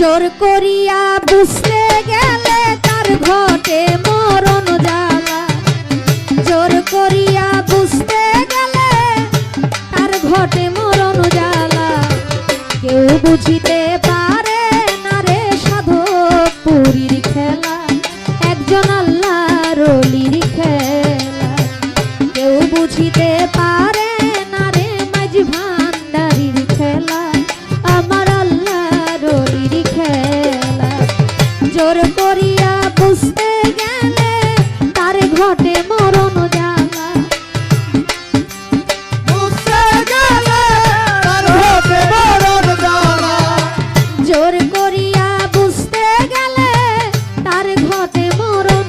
জোর করিয়া বুঝতে গেলে তার ঘটে মরণ জ্বালা। জোর করিয়া বুঝতে গেলে তার ঘটে মরণ জ্বালা। কেউ বুঝিতে জোর করিয়া বুঝতে গেলে তার ঘটে মরণ জোর গেলে তার ঘটে মরণ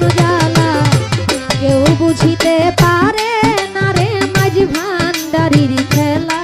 কেউ বুঝিতে পারে না রে মাঝ ভান্ডারির খেলা।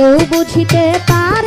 কেউ বুঝিতে পারে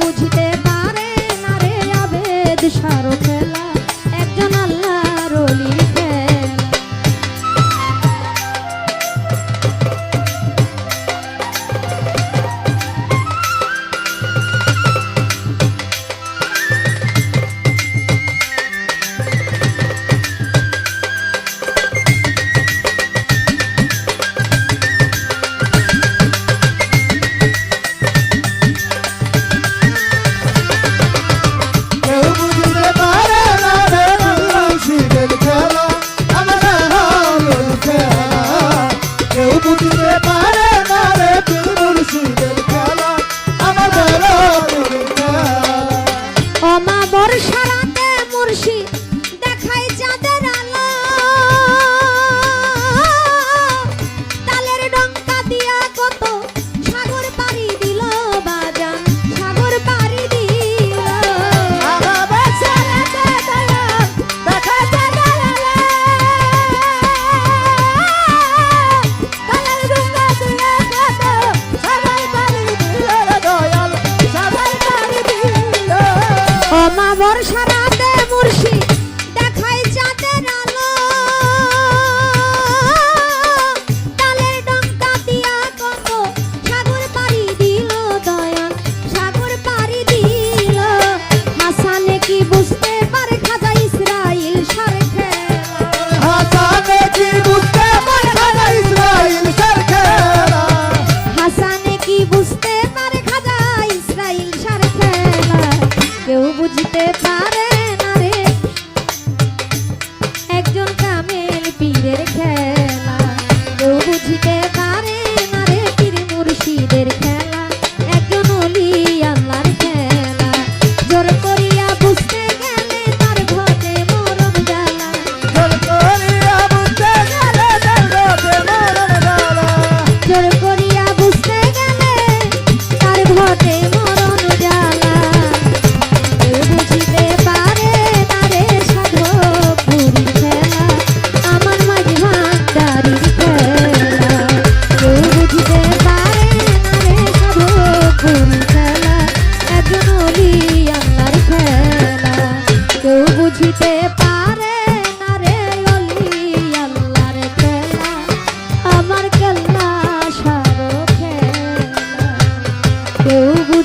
বুঝিতে কেউ বুঝতে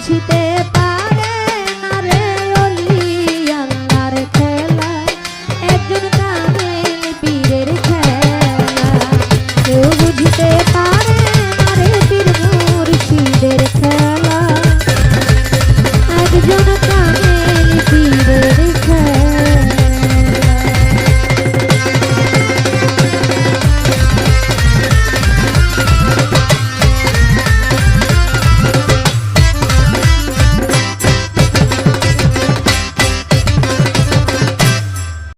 আমার খেলা